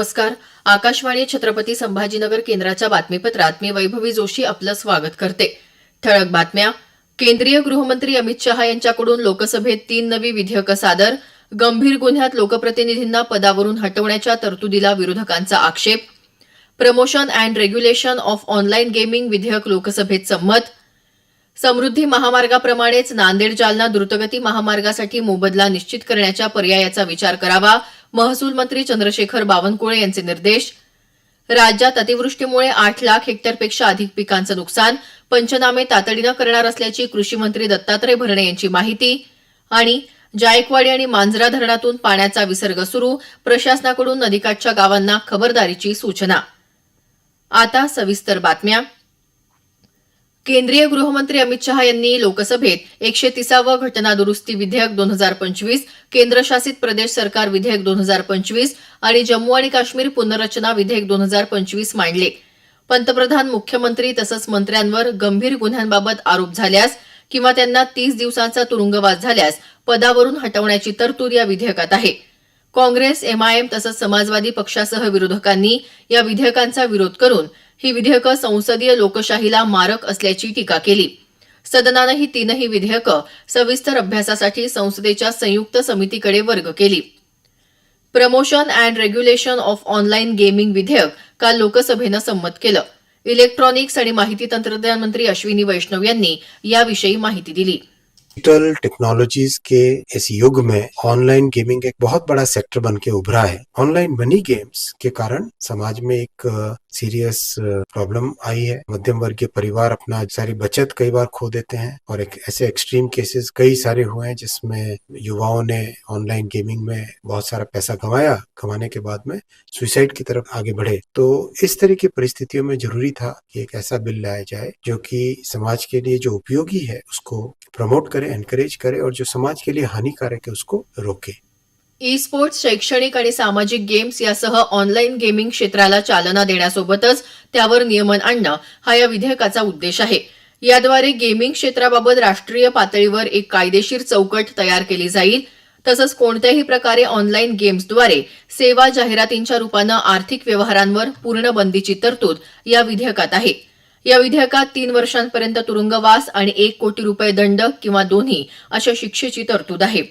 नमस्कार. आकाशवाणी छत्रपती संभाजीनगर केंद्राच्या बातमीपत्रात मी वैभवी जोशी आपलं स्वागत करते. ठळक बातम्या. केंद्रीय गृहमंत्री अमित शहा यांच्याकडून लोकसभेत तीन नवी विधेयकं सादर. गंभीर गुन्ह्यात लोकप्रतिनिधींना पदावरून हटवण्याच्या तरतुदीला विरोधकांचा आक्षेप. Promotion and regulation of online gaming विधेयक लोकसभेत संमत. समृद्धी महामार्गाप्रमाणेच नांदेड जालना द्रुतगती महामार्गासाठी मोबदला निश्चित करण्याच्या पर्यायाचा विचार करावा. महसूल मंत्री चंद्रशेखर बावनकुळे यांचे निर्देश राज्यात अतिवृष्टीमुळे आठ लाख हेक्टरपेक्षा अधिक पिकांचं नुकसान पंचनामे तातडीनं करणार असल्याची कृषी मंत्री दत्तात्रय भरणे यांची माहिती आणि जायकवाडी आणि मांजरा धरणातून पाण्याचा विसर्ग सुरू प्रशासनाकडून नदीकाठच्या गावांना खबरदारीची सूचना. आता सविस्तर बातम्या. केंद्रीय गृहमंत्री अमित शहा यांनी लोकसभेत एकशे तिसावं घटना दुरुस्ती विधेयक दोन हजार पंचवीस केंद्रशासित प्रदेश सरकार विधेयक दोन हजार पंचवीस आणि जम्मू आणि काश्मीर पुनर्रचना विधेयक दोन हजार पंचवीस मांडले. पंतप्रधान मुख्यमंत्री तसंच मंत्र्यांवर गंभीर गुन्ह्यांबाबत आरोप झाल्यास किंवा त्यांना तीस दिवसांचा तुरुंगवास झाल्यास पदावरून हटवण्याची तरतूद या विधेयकात आहे. काँग्रेस एमआयएम तसंच समाजवादी पक्षासह विरोधकांनी या विधेयकांचा विरोध करून ही विधेयकं संसदीय लोकशाहीला मारक असल्याची टीका केली. सदनानं ही तीनही विधेयकं सविस्तर अभ्यासासाठी संसदेच्या संयुक्त समितीकडे वर्ग केली. Promotion and regulation of online gaming विधेयक काल लोकसभेनं संमत केलं. इलेक्ट्रॉनिक्स आणि माहिती तंत्रज्ञान मंत्री अश्विनी वैष्णव यांनी याविषयी माहिती दिली. डिजिटल टेक्नोलॉजीज़ के इस युग में ऑनलाइन गेमिंग एक बहुत बड़ा सेक्टर बन के उभरा है। ऑनलाइन मनी गेम्स के कारण समाज में एक सीरियस प्रॉब्लम आई है। मध्यम वर्गीय परिवार अपना सारी बचत कई बार खो देते हैं और एक ऐसे एक्सट्रीम केसेस कई सारे हुए हैं जिसमें युवाओं ने ऑनलाइन गेमिंग में बहुत सारा पैसा कमाया। कमाने के बाद में सुसाइड की तरफ़ आगे बढ़े। तो इस तरह की परिस्थितियों में ज़रूरी था कि एक ऐसा बिल लाया जाए जो कि समाज के लिए जो उपयोगी है उसको प्रमोट करे। एनकरेज करे और जो समाज के लिए हानिकारक है उसको रोके। ई स्पोर्ट्स शैक्षणिक आणि सामाजिक गेम्स यासह ऑनलाईन गेमिंग क्षेत्राला चालना देण्यासोबतच त्यावर नियमन आणणं हा या विधेयकाचा उद्देश आहे. याद्वारे गेमिंग क्षेत्राबाबत राष्ट्रीय पातळीवर एक कायदेशीर चौकट तयार केली जाईल. तसंच कोणत्याही प्रकारे ऑनलाईन गेम्सद्वारे सेवा जाहिरातींच्या रूपानं आर्थिक व्यवहारांवर पूर्ण बंदीची तरतूद या विधेयकात आहे. या विधेयकात तीन वर्षांपर्यंत तुरुंगवास आणि एक कोटी रुपये दंड किंवा दोन्ही अशा शिक्षेची तरतूद आहे.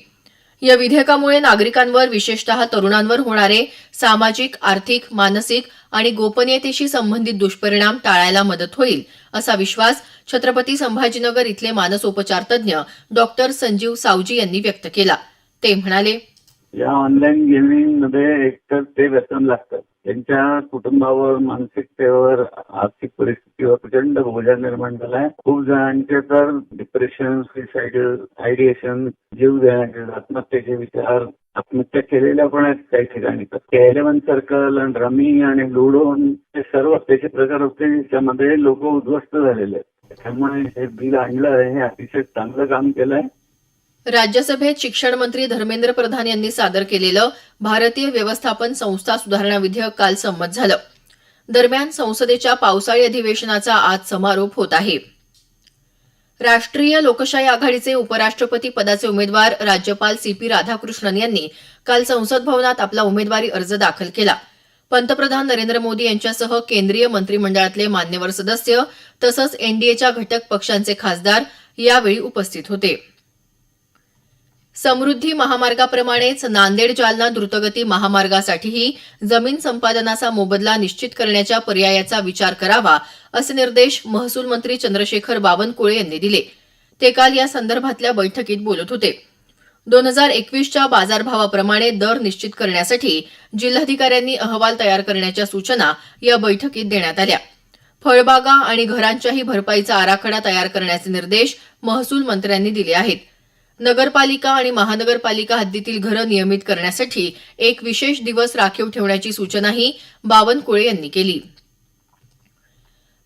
या विधेयकामुळे नागरिकांवर विशेषतः तरुणांवर होणारे सामाजिक आर्थिक मानसिक आणि गोपनीयतेशी संबंधित दुष्परिणाम टाळायला मदत होईल असा विश्वास छत्रपती संभाजीनगर इथले मानसोपचारतज्ञ डॉक्टर संजीव सावजी यांनी व्यक्त केला. ते म्हणाले या ऑनलाईन गेमिंगमध्ये एकतर ते व्यसन लागतं. त्यांच्या कुटुंबावर मानसिकतेवर आर्थिक परिस्थितीवर प्रचंड बोजा निर्माण झालाय. खूप जणांचे तर डिप्रेशन सुसाइडल आयडिएशन जीव देण्याचे आत्महत्येचे विचार आत्महत्या केलेल्या पण आहेत काही ठिकाणी. तर एलेवन सर्कल आणि रमी आणि लुडो हे सर्व त्याचे प्रकार होते. त्यामध्ये लोक उद्ध्वस्त झालेले आहेत. त्यामुळे हे बिल आणलं हे अतिशय चांगलं काम केलंय. राज्यसभेत शिक्षण मंत्री धर्मेंद्र प्रधान यांनी सादर केलेलं भारतीय व्यवस्थापन संस्था सुधारणा विधेयक काल संमत झालं. दरम्यान संसदेच्या पावसाळी अधिवेशनाचा आज समारोप होत आहे. राष्ट्रीय लोकशाही आघाडीचे उपराष्ट्रपती पदाचे उमेदवार राज्यपाल सी पी राधाकृष्णन यांनी काल संसद भवनात आपला उमेदवारी अर्ज दाखल केला. पंतप्रधान नरेंद्र मोदी यांच्यासह केंद्रीय मंत्रिमंडळातले मान्यवर सदस्य तसंच एनडीएच्या घटक पक्षांचे खासदार यावेळी उपस्थित होते. समृद्धी महामार्गाप्रमाणेच नांदेड जालना द्रुतगती महामार्गासाठीही जमीन संपादनाचा मोबदला निश्चित करण्याच्या पर्यायाचा विचार करावा असे निर्देश महसूल मंत्री चंद्रशेखर बावनकुळे यांनी दिले. ते काल या संदर्भातल्या बैठकीत बोलत होते. दोन हजार एकवीसच्या बाजारभावाप्रमाणे दर निश्चित करण्यासाठी जिल्हाधिकाऱ्यांनी अहवाल तयार करण्याच्या सूचना या बैठकीत देण्यात आल्या. फळबागा आणि घरांच्याही भरपाईचा आराखडा तयार करण्याचे निर्देश महसूल मंत्र्यांनी दिले आहेत. नगरपालिका आणि महानगरपालिका हद्दीतील घरं नियमित करण्यासाठी एक विशेष दिवस राखीव ठेवण्याची सूचनाही बावनकुळे यांनी केली.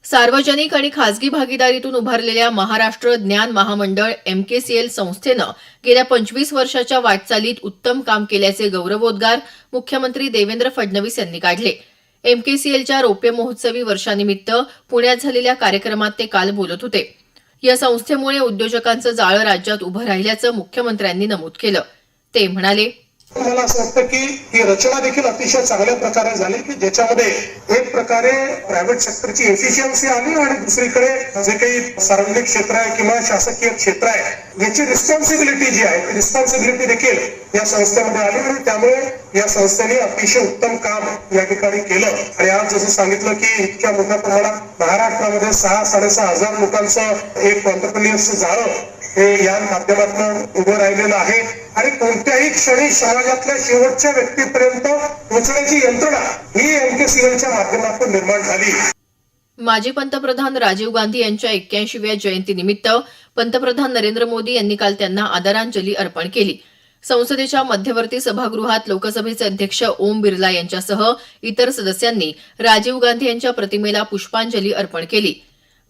सार्वजनिक आणि खासगी भागीदारीतून उभारलेल्या महाराष्ट्र ज्ञान महामंडळ एमकेसीएल संस्थेनं गेल्या पंचवीस वर्षाच्या वाटचालीत उत्तम काम केल्याचे गौरवोद्गार मुख्यमंत्री देवेंद्र फडणवीस यांनी काढले. एमकेसीएलच्या रौप्य महोत्सवी वर्षानिमित्त पुण्यात झालेल्या कार्यक्रमात ते काल बोलत होते. या संस्थेमुळे उद्योजकांचं जाळं राज्यात उभं राहिल्याचं मुख्यमंत्र्यांनी नमूद केलं. ते म्हणाले मला असं वाटतं की ही रचना देखील अतिशय चांगल्या प्रकारे झाली की ज्याच्यामध्ये एक प्रकारे प्रायव्हेट सेक्टरची एफिशियन्सी आली आणि दुसरीकडे जे काही सार्वजनिक क्षेत्र आहे किंवा शासकीय क्षेत्र आहे याची रिस्पॉन्सिबिलिटी जी आहे ती रिस्पॉन्सिबिलिटी देखील या संस्थेमध्ये आली आणि त्यामुळे या संस्थेने अतिशय उत्तम काम या ठिकाणी केलं. आणि आज जसं सांगितलं की इतक्या मोठ्या प्रमाणात महाराष्ट्रामध्ये सहा साडेसहा हजार लोकांचं एक ऑन्टरप्रिनियर्स झालं. हे या माध्यमातून उभं राहिलेलं आहे. आणि कोणत्याही क्षणी समाजातल्या शेवटच्या व्यक्तीपर्यंत पोहोचण्याची यंत्रणा ही एमकेसीएलच्या माध्यमातून निर्माण झाली. माजी पंतप्रधान राजीव गांधी यांच्या एक्क्याऐंशीव्या जयंतीनिमित्त पंतप्रधान नरेंद्र मोदी यांनी काल त्यांना आदरांजली अर्पण केली. संसदेच्या मध्यवर्ती सभागृहात लोकसभेचे अध्यक्ष ओम बिर्ला यांच्यासह इतर सदस्यांनी राजीव गांधी यांच्या प्रतिमेला पुष्पांजली अर्पण केली.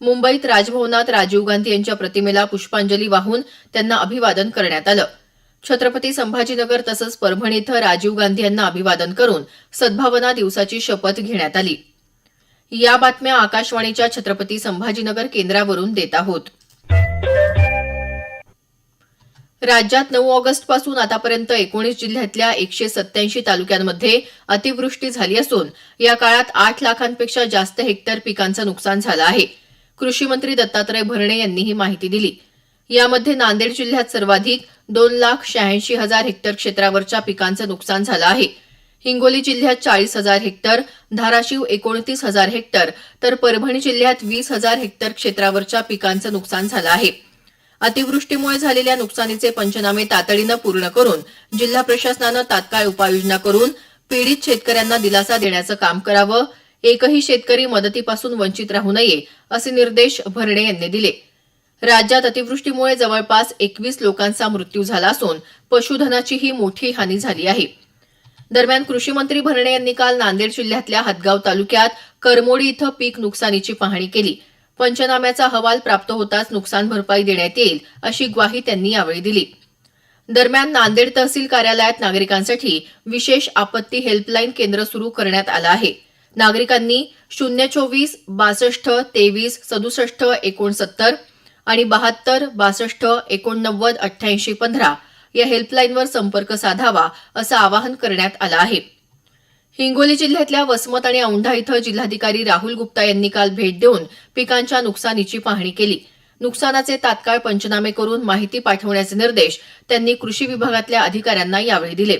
मुंबईत राजभवनात राजीव गांधी यांच्या प्रतिमेला पुष्पांजली वाहून त्यांना अभिवादन करण्यात आलं. छत्रपती संभाजीनगर तसंच परभणी इथं राजीव गांधी यांना अभिवादन करून सद्भावना दिवसाची शपथ घेण्यात आली. या बातम्या आकाशवाणीच्या छत्रपती संभाजीनगर केंद्रावरून देत आहोत. राज्यात नऊ ऑगस्टपासून आतापर्यंत एकोणीस जिल्ह्यातल्या एकशे सत्याऐंशी तालुक्यांमध्ये अतिवृष्टी झाली असून या काळात आठ लाखांपेक्षा जास्त हेक्टर पिकांचं नुकसान झालं आहे. कृषी मंत्री दत्तात्रय भरणे यांनी ही माहिती दिली. यामध्ये नांदेड जिल्ह्यात सर्वाधिक दोन लाख शहाऐंशी हजार हेक्टर क्षेत्रावरच्या पिकांचं नुकसान झालं आहे. हिंगोली जिल्ह्यात चाळीस हजार हेक्टर धाराशिव एकोणतीस हजार हेक्टर तर परभणी जिल्ह्यात वीस हजार हेक्टर क्षेत्रावरच्या पिकांचं नुकसान झालं आहे. अतिवृष्टीमुळे झालेल्या नुकसानीचे पंचनामे तातडीनं पूर्ण करून जिल्हा प्रशासनानं तात्काळ उपाययोजना करून पीडित शेतकऱ्यांना दिलासा देण्याचं काम करावं. एकही शेतकरी मदतीपासून वंचित राहू नये असे निर्देश भरणे यांनी दिले. राज्यात अतिवृष्टीमुळे जवळपास एकवीस लोकांचा मृत्यू झाला असून पशुधनाचीही मोठी हानी झाली आहे. दरम्यान कृषी मंत्री भरणे यांनी काल नांदेड जिल्ह्यातल्या हदगाव तालुक्यात करमोडी इथं पीक नुकसानीची पाहणी केली. पंचनाम्याचा अहवाल प्राप्त होताच नुकसान भरपाई देण्यात येईल अशी ग्वाही त्यांनी यावेळी दिली. दरम्यान नांदेड तहसील कार्यालयात नागरिकांसाठी विशेष आपत्ती हेल्पलाईन केंद्र सुरू करण्यात आलं आहे. नागरिकांनी शून्य चोवीस बासष्ट तेवीस सदुसष्ट एकोणसत्तर आणि बहात्तर बासष्ट एकोणनव्वद अठ्ठ्याऐंशी पंधरा या हेल्पलाईनवर संपर्क साधावा असं आवाहन करण्यात आलं आहे. हिंगोली जिल्ह्यातल्या वसमत आणि औंढा इथं जिल्हाधिकारी राहुल गुप्ता यांनी काल भेट देऊन पिकांच्या नुकसानीची पाहणी केली. नुकसानाचे तात्काळ पंचनामे करून माहिती पाठवण्याचे निर्देश त्यांनी कृषी विभागातल्या अधिकाऱ्यांना यावेळी दिले.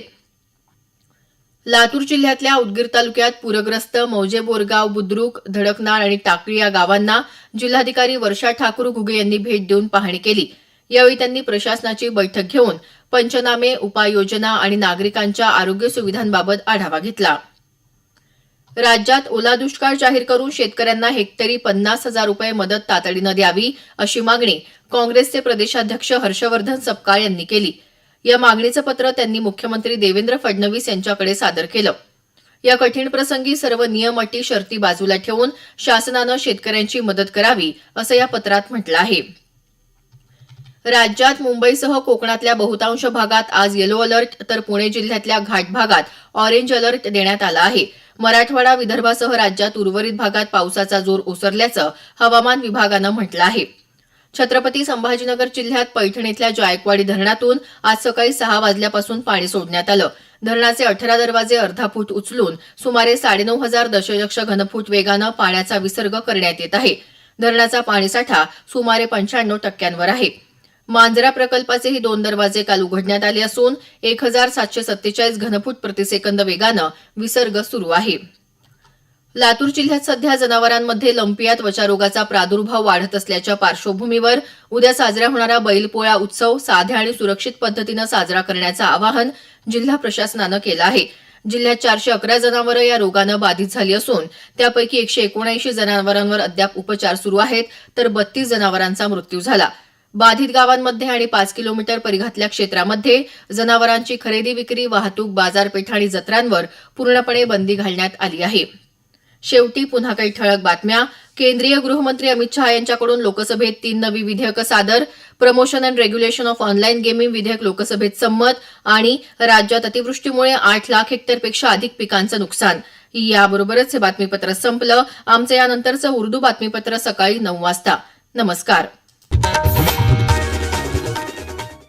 लातूर जिल्ह्यातल्या उदगीर तालुक्यात पूरग्रस्त मौजे बोरगाव बुद्रुक धडकनाळ आणि टाकळी या गावांना जिल्हाधिकारी वर्षा ठाकूर घुगे यांनी भेट देऊन पाहणी केली. यावेळी त्यांनी प्रशासनाची बैठक घेऊन पंचनामे उपाययोजना आणि नागरिकांच्या आरोग्य सुविधांबाबत आढावा घेतला. राज्यात ओला दुष्काळ जाहीर करून शेतकऱ्यांना हेक्टरी पन्नास हजार रुपये मदत तातडीनं द्यावी अशी मागणी काँग्रेसचे प्रदेशाध्यक्ष हर्षवर्धन सपकाळ यांनी केली. या मागणीचं पत्र त्यांनी मुख्यमंत्री देवेंद्र फडणवीस यांच्याकडे सादर केलं. या कठीण प्रसंगी सर्व नियम अटी शर्ती बाजूला ठेवून शासनानं शेतकऱ्यांची मदत करावी असं या पत्रात म्हटलं आहे. राज्यात मुंबईसह कोकणातल्या बहुतांश भागात आज येलो अलर्ट तर पुणे जिल्ह्यातल्या घाट भागात ऑरेंज अलर्ट देण्यात आला आहे. मराठवाडा विदर्भासह राज्यात उर्वरित भागात पावसाचा जोर ओसरल्याचं हवामान विभागानं म्हटलं आहे. छत्रपती संभाजीनगर जिल्ह्यात पैठण इथल्या जायकवाडी धरणातून आज सकाळी सहा वाजल्यापासून पाणी सोडण्यात आलं. धरणाचे अठरा दरवाजे अर्धा फूट उचलून सुमारे साडेनऊ हजार दशलक्ष घनफूट वेगानं पाण्याचा विसर्ग करण्यात येत आहे. धरणाचा पाणीसाठा सुमारे पंच्याण्णव टक्क्यांवर आहे. मांजरा प्रकल्पाचेही दोन दरवाजे काल उघडण्यात आले असून एक हजार सातशे सत्तेचाळीस घनफूट प्रतिसेकंद वेगानं विसर्ग सुरू आहे. लातूर जिल्ह्यात सध्या जनावरांमध्ये लंपिया त्वचारोगाचा प्रादुर्भाव वाढत असल्याच्या पार्श्वभूमीवर उद्या साजरा होणारा बैलपोळा उत्सव साध्या आणि सुरक्षित पद्धतीनं साजरा करण्याचं आवाहन जिल्हा प्रशासनानं केलं आहे. जिल्ह्यात चारशे अकरा जनावरं या रोगानं बाधित झाली असून त्यापैकी एकशे एकोणऐंशी जनावरांवर अद्याप उपचार सुरू आहेत तर बत्तीस जनावरांचा मृत्यू झाला. बाधित गावांमध्ये आणि पाच किलोमीटर परिघातल्या क्षेत्रामध्ये जनावरांची खरेदी विक्री वाहतूक बाजारपेठ आणि जत्रांवर पूर्णपणे बंदी घालण्यात आली आहे. शेवटी पुन्हा काही ठळक बातम्या. केंद्रीय गृहमंत्री अमित शहा यांच्याकडून लोकसभेत तीन नवी विधेयकं सादर. Promotion and regulation of online gaming विधेयक लोकसभेत संमत आणि राज्यात अतिवृष्टीमुळे आठ लाख हेक्टरपेक्षा अधिक पिकांचं नुकसान. याबरोबरच हे बातमीपत्र संपलं. आमचं यानंतरचं उर्दू बातमीपत्र सकाळी नऊ वाजता. नमस्कार.